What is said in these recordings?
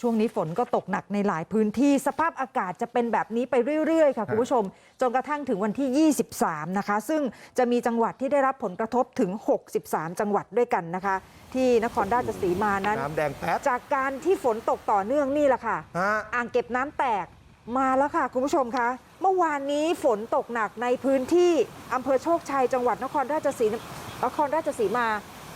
ช่วงนี้ฝนก็ตกหนักในหลายพื้นที่สภาพอากาศจะเป็นแบบนี้ไปเรื่อยๆค่ะคุณผู้ชม จนกระทั่งถึงวันที่ 23 นะคะ ซึ่งจะมีจังหวัดที่ได้รับผลกระทบถึง 63 จังหวัดด้วยกันนะคะ ที่นครราชสีมานั้นน้ำแดงแป๊ดจากการที่ฝนตกต่อเนื่องนี่แหละค่ะฮะอ่างเก็บน้ำแตกมาแล้วค่ะคุณผู้ชมคะเมื่อวานนี้ฝนตกหนักในพื้นที่อำเภอโชคชัยจังหวัดนครราชสีนครราชสีมา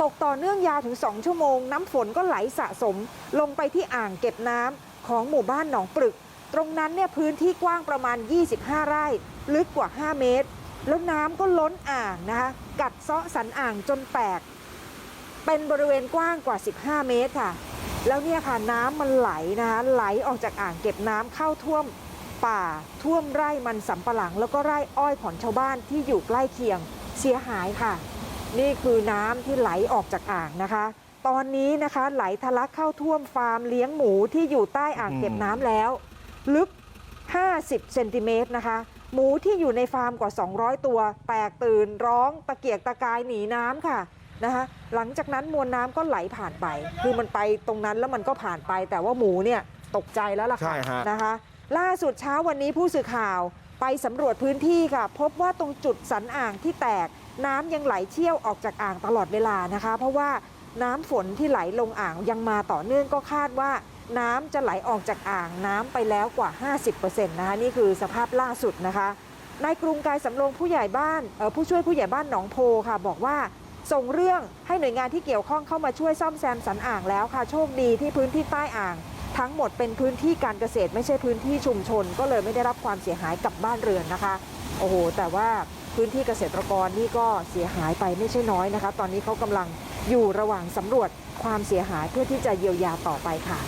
ตกต่อเนื่องยาวถึง 2 ชั่วโมง น้ำฝนก็ไหลสะสม ลงไปที่อ่างเก็บน้ำของหมู่บ้านหนองปรึก ตรงนั้นเนี่ยพื้นที่กว้างประมาณ 25 ไร่ ลึกกว่า 5 เมตร แล้วน้ำก็ล้นอ่างนะคะ กัดเซาะสันอ่างจนแตก เป็นบริเวณกว้างกว่า 15 เมตรค่ะ แล้วเนี่ยค่ะน้ำมันไหลนะคะไหลออกจากอ่างเก็บน้ำเข้าท่วมป่า ท่วมไร่มันสำปะหลัง แล้วก็ไร่อ้อยของชาวบ้านที่อยู่ใกล้เคียง เสียหายค่ะ นี่คือน้ำที่ไหลออกจากอ่างนะคะ ตอนนี้นะคะไหลทะลักเข้าท่วมฟาร์มเลี้ยงหมูที่อยู่ใต้อ่างเก็บน้ำแล้ว ลึก 50 เซนติเมตรนะคะ หมูที่อยู่ในฟาร์มกว่า 200 ตัว แตกตื่นร้องตะเกียกตะกายหนีน้ำค่ะนะคะหลังจากนั้นมวลน้ำก็ไหลผ่านไป คือมันไปตรงนั้นแล้วมันก็ผ่านไป แต่ว่าหมูเนี่ยตกใจแล้วล่ะค่ะใช่ฮะนะคะ ล่าสุดเช้าวันนี้ผู้สื่อข่าว ไปสำรวจพื้นที่ค่ะ พบว่าตรงจุดสันอ่างที่แตก น้ำยังไหลเชี่ยวออกจากอ่างตลอดเวลานะคะ เพราะว่าน้ำฝนที่ไหลลงอ่างยังมาต่อเนื่องก็คาดว่าน้ำจะไหลออกจากอ่างน้ำไปแล้วกว่า 50%นะคะนี่คือสภาพล่าสุดนะคะนายกรุงกายสำโรงผู้ใหญ่บ้านผู้ช่วยผู้ใหญ่บ้านหนองโพค่ะ บอกว่าส่งเรื่องให้หน่วยงานที่เกี่ยวข้องเข้ามาช่วยซ่อมแซมสันอ่างแล้วค่ะ โชคดีที่พื้นที่ใต้อ่าง ทั้งหมดเป็นพื้นที่การเกษตรไม่ใช่พื้นที่ชุมชน ก็เลยไม่ได้รับความเสียหายกับบ้านเรือนนะคะโอ้โหแต่ว่าพื้นที่เกษตรกรนี่ก็เสียหายไปไม่ใช่น้อยนะคะ ตอนนี้เขากำลังอยู่ระหว่างสำรวจความเสียหายเพื่อที่จะเยียวยาต่อไปค่ะ